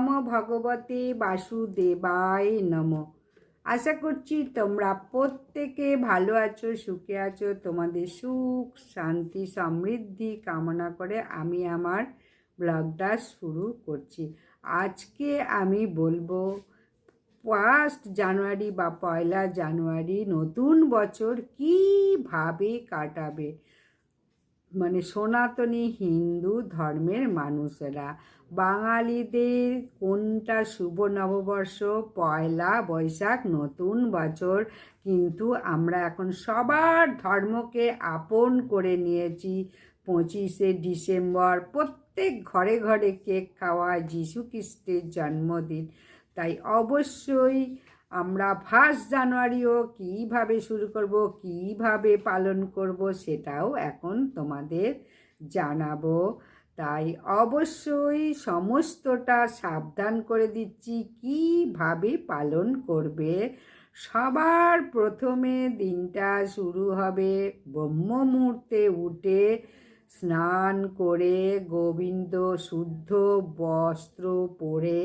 নম ভগবতে বাসুদেবায় নম। আশা করছি তোমরা প্রত্যেকে ভালো আছো, সুখে আছো, তোমাদের সুখ, শান্তি, সমৃদ্ধি কামনা করে আমি আমার ব্লগটা শুরু করছি। আজকে আমি বলব, ফার্স্ট জানুয়ারি বা পয়লা জানুয়ারি নতুন বছর কীভাবে কাটাবে? মানে সনাতনী হিন্দু ধর্মের মানুষেরা। বাঙালিদের কোনটা শুভ নববর্ষ? পয়লা বৈশাখ, নতুন বছর। কিন্তু আমরা এখন সবার ধর্মকে আপন করে নিয়েছি। পঁচিশে ডিসেম্বর, প্রত্যেক ঘরে ঘরে কেক খাওয়া যিশু খ্রিস্টের জন্মদিন। তাই অবশ্যই আমরা ফার্স্ট জানুয়ারিও কীভাবে শুরু করব, কীভাবে পালন করব, সেটাও এখন তোমাদের জানাব। তাই অবশ্যই সমস্তটা সাবধান করে দিচ্ছি। কীভাবে পালন করবে? সবার প্রথমে দিনটা শুরু হবে ব্রহ্ম মুহূর্তে উঠে স্নান করে গোবিন্দ শুদ্ধ বস্ত্র পরে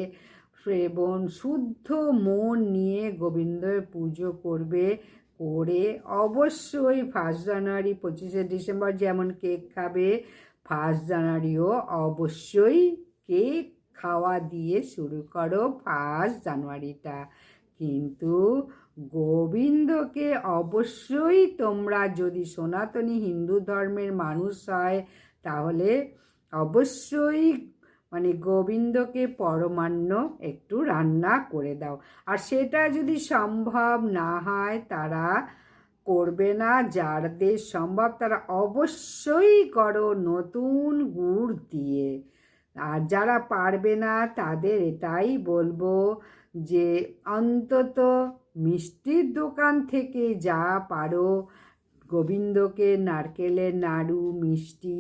শ্রেবণ, শুদ্ধ মন নিয়ে গোবিন্দের পুজো করবে। করে অবশ্যই ফার্স্ট জানুয়ারি পঁচিশে ডিসেম্বর যেমন কেক খাবে ফার্স্ট জানুয়ারিও অবশ্যই কেক খাওয়া দিয়ে শুরু করো ফার্স্ট জানুয়ারিটা। কিন্তু গোবিন্দকে অবশ্যই তোমরা যদি সনাতনী হিন্দু ধর্মের মানুষ হয়, তাহলে অবশ্যই মানে গোবিন্দকে পরমান্ন একটু রান্না করে দাও। আর সেটা যদি সম্ভব না হয়, তারা করবে না, যারদের সম্ভব তারা অবশ্যই করো নতুন গুড় দিয়ে। আর যারা পারবে না, তাদের এটাই বলব যে অন্তত মিষ্টির দোকান থেকে যা পারো, গোবিন্দকে নারকেলের নাড়ু, মিষ্টি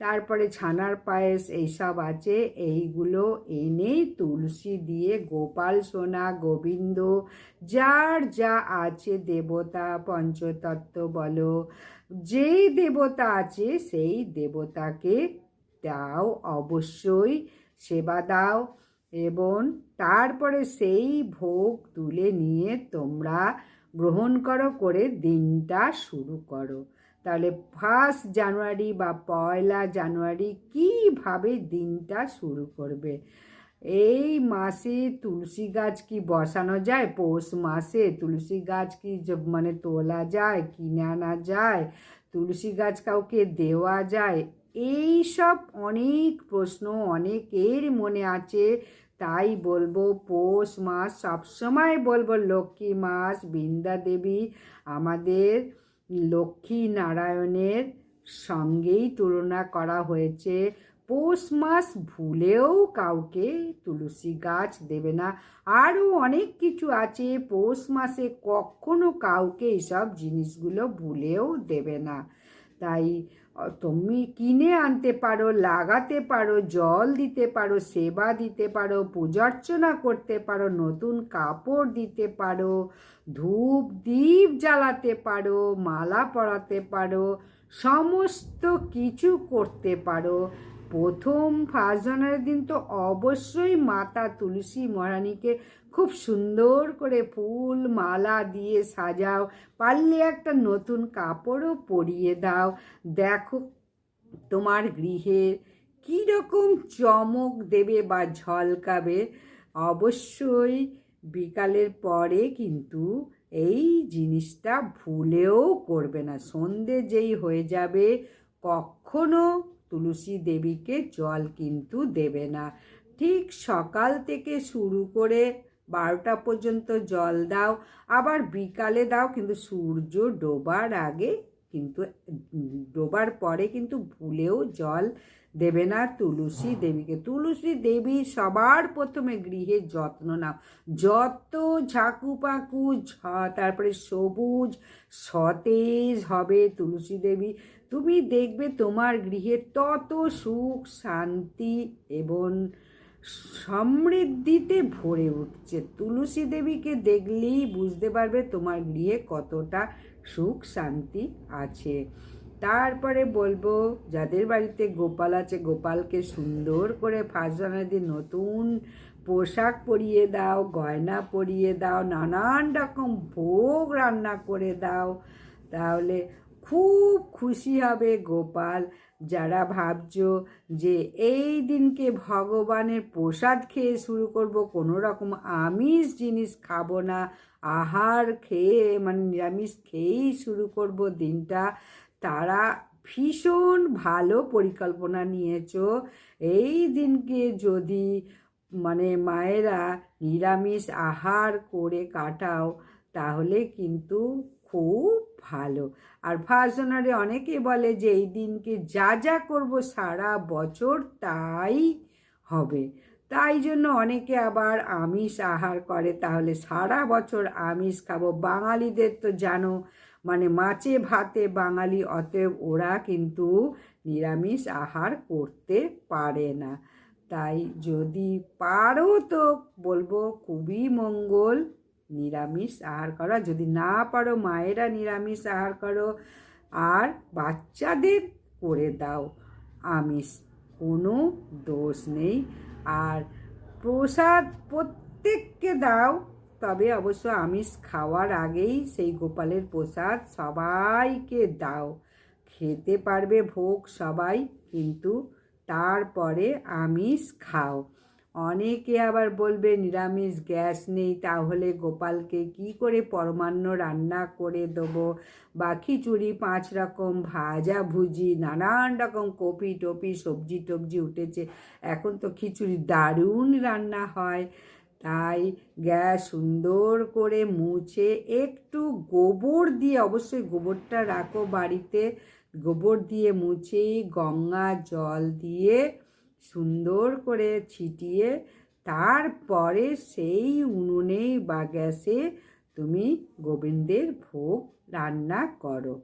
তারপরে ছানার পায়েস, এইসব আছে। এইগুলো এনে তুলসী দিয়ে গোপাল, সোনা, গোবিন্দ, যার যা আছে দেবতা, পঞ্চতত্ত্ব বলো, যেই দেবতা আছে সেই দেবতাকে দাও অবশ্যই সেবা দাও এবং তারপরে সেই ভোগ তুলে নিয়ে তোমরা গ্রহণ করো, করে দিনটা শুরু করো। তাহলে ফার্স্ট জানুয়ারি বা পয়লা জানুয়ারি কীভাবে দিনটা শুরু করবে? এই মাসে তুলসী গাছ কি বসানো যায়? পৌষ মাসে তুলসী গাছ কি মানে তোলা যায়, কিনে আনা যায়? তুলসী গাছ কাউকে দেওয়া যায়? এই সব অনেক প্রশ্ন অনেকের মনে আছে। তাই বলব পৌষ মাস সবসময় বলব লক্ষ্মী মাস বৃন্দা দেবী, আমাদের লক্ষ্মী নারায়ণের সঙ্গেই তুলনা করা হয়েছে। পৌষ মাস ভুলেও কাউকে তুলসী গাছ দেবে না। আরও অনেক কিছু আছে। পৌষ মাসে কখনো কাউকে এইসব জিনিসগুলো ভুলেও দেবে না। তাই তুমি কিনে আনতে পারো, লাগাতে পারো, জল দিতে পারো, সেবা দিতে পারো পূজার্চনা করতে পারো, নতুন কাপড় দিতে পারো, ধূপ দ্বীপ জ্বালাতে পারো, মালা পরাতে পারো, সমস্ত কিছু করতে পারো। প্রথম ফার্স্ট জানুয়ারির দিন তো অবশ্যই মাতা তুলসী মহারানীকে খুব সুন্দর করে ফুল, মালা দিয়ে সাজাও। পারলে একটা নতুন কাপড়ও পরিয়ে দাও। দেখো তোমার গৃহে কীরকম চমক দেবে বা ঝলকাবে। অবশ্যই বিকালের পরে কিন্তু এই জিনিসটা ভুলেও করবে না। সন্ধে যেই হয়ে যাবে, কখনো তুলসী দেবীকে জল কিন্তু দেবে না। ঠিক সকাল থেকে শুরু করে বারোটা পর্যন্ত জল দাও, আবার বিকালে দাও, কিন্তু সূর্য ডোবার আগে কিন্তু ডোবার পরে কিন্তু ভুলেও জল দেবে না তুলসী দেবীকে। তুলসী দেবী সবার প্রথমে গৃহে যত্ন নাও। যত ঝাঁকু পাকু তারপরে সবুজ সতেজ হবে তুলসী দেবী। তুমি দেখবে তোমার গৃহে তত সুখ শান্তি এবং সমৃদ্ধিতে ভরে উঠছে। তুলসী দেবীকে দেখলেই বুঝতে পারবে তোমার গৃহে কতটা সুখ, শান্তি আছে। তারপরে বলব, যাদের বাড়িতে গোপাল আছে, গোপালকে সুন্দর করে ফার্স্ট জানুয়ারি নতুন পোশাক পরিয়ে দাও, গয়না পরিয়ে দাও, নানান রকম ভোগ রান্না করে দাও। তাহলে খুব খুশি হবে গোপাল। যারা ভাবছ যে এই দিনকে ভগবানের প্রসাদ খেয়ে শুরু করব, কোনো রকম আমিষ জিনিস খাব না আহার খেয়ে মানে নিরামিষ খেয়েই শুরু করব দিনটা। তারা ভীষণ ভালো পরিকল্পনা নিয়েছো। এই দিনকে যদি মানে মায়েরা নিরামিষ আহার করে কাটাও, তাহলে কিন্তু খুব ভালো। আর জানুয়ারি অনেকে বলে যে, এই দিনকে যা যা করব সারা বছর তাই হবে। তাই জন্য অনেকে আবার আমিষ আহার করে। তাহলে সারা বছর আমিষ খাব। বাঙালিদের তো জানো মানে মাছে ভাতে বাঙালি, অতএব ওরা কিন্তু নিরামিষ আহার করতে পারে না। তাই যদি পারো তো বলব খুবই মঙ্গল নিরামিষ আহার করা। যদি না পারো, মায়েরা নিরামিষ আহার করো। আর বাচ্চাদের করে দাও। আমিষ, কোনো দোষ নেই। আর প্রসাদ প্রত্যেককে দাও, তবে অবশ্য আমিষ খাওয়ার আগেই সেই গোপালের প্রসাদ সবাইকে দাও। খেতে পারবে ভোগ সবাই, কিন্তু তারপরে আমিষ খাও। অনেকে আবার বলবে, নিরামিষ, গ্যাস নেই, তাহলে গোপালকে কি করে পরমান্ন রান্না করে দেবো? বা খিচুড়ি, পাঁচ রকম ভাজা ভুজি, নানান রকম কপি টপি, সবজি টবজি উঠেছে। এখন তো খিচুড়ি দারুণ রান্না হয়। তাই গ্যাস সুন্দর করে মুছে, একটু গোবর দিয়ে, অবশ্যই গোবরটা রাখো বাড়িতে, গোবর দিয়ে মুছে গঙ্গা জল দিয়ে সুন্দর করে ছিটিয়ে তারপরে সেই উনুনেই বা গ্যাসে তুমি গোবিন্দের ভোগ রান্না করো।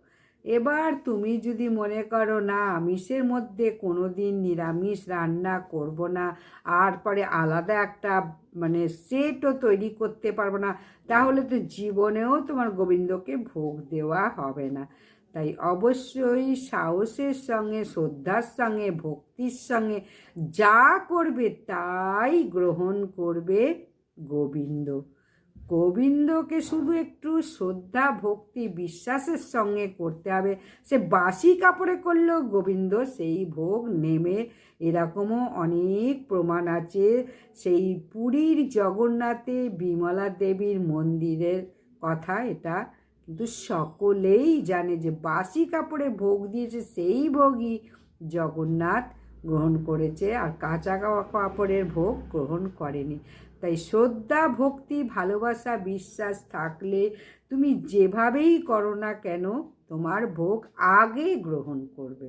এবার তুমি যদি মনে করো, না, আমিষের মধ্যে কোনো দিন নিরামিষ রান্না করব না, আর পরে আলাদা একটা মানে সেটও তৈরি করতে পারব না, তাহলে তো জীবনেও তোমার গোবিন্দকে ভোগ দেওয়া হবে না। তাই অবশ্যই সাহসের সঙ্গে, শ্রদ্ধার সঙ্গে, ভক্তির সঙ্গে যা করবে তাই গ্রহণ করবে গোবিন্দ। গোবিন্দকে শুধু একটু শ্রদ্ধা, ভক্তি, বিশ্বাসের সঙ্গে করতে হবে। সে বাসি কাপড়ে করলেও গোবিন্দ সেই ভোগ নেমে এরকমও অনেক প্রমাণ আছে। সেই পুরীর জগন্নাথে বিমলা দেবীর মন্দিরের কথা এটা কিন্তু সকলেই জানে যে বাসি কাপড়ে ভোগ দিয়েছে সেই ভোগই জগন্নাথ গ্রহণ করেছে আর কাঁচা কাপড়ের ভোগ গ্রহণ করেনি। তাই শ্রদ্ধা, ভক্তি, ভালোবাসা, বিশ্বাস থাকলে তুমি যেভাবেই করো না কেন তোমার ভোগ আগে গ্রহণ করবে।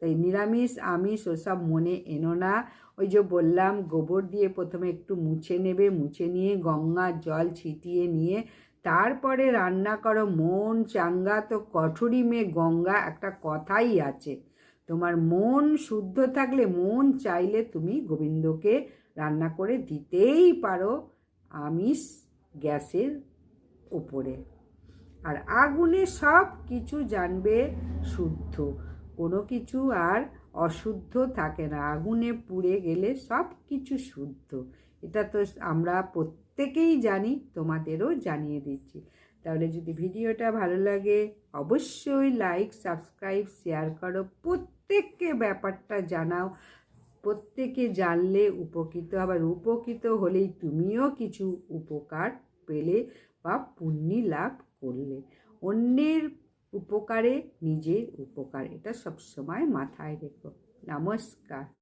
তাই নিরামিষ, আমিষ ওসব মনে এনো না। ওই যে বললাম, গোবর দিয়ে প্রথমে একটু মুছে নেবে, মুছে নিয়ে গঙ্গার জল ছিটিয়ে নিয়ে তারপরে রান্না করো, মন চাঙ্গা তো কঠুরি মে গঙ্গা একটা কথাই আছে। তোমার মন শুদ্ধ থাকলে মন চাইলে তুমি গোবিন্দকে রান্না করে দিতেই পারো আমিষ গ্যাসের উপরে। আর আগুনে সব কিছু জানবে শুদ্ধ, কোনো কিছু আর অশুদ্ধ থাকে না। আগুনে পুড়ে গেলে সব কিছু শুদ্ধ। এটা তো আমরা প্রত্যেকেই জানি, তোমাদেরও জানিয়ে দিচ্ছি। তাহলে যদি ভিডিওটা ভালো লাগে, অবশ্যই লাইক সাবস্ক্রাইব শেয়ার করো। প্রত্যেককে ব্যাপারটা জানাও। প্রত্যেকে জানলে উপকৃত, আবার উপকৃত হলেই তুমিও কিছু উপকার পেলে বা পুণ্যি লাভ করলে। অন্যের উপকারে, নিজের উপকার। এটা সবসময় মাথায় রেখো। নমস্কার।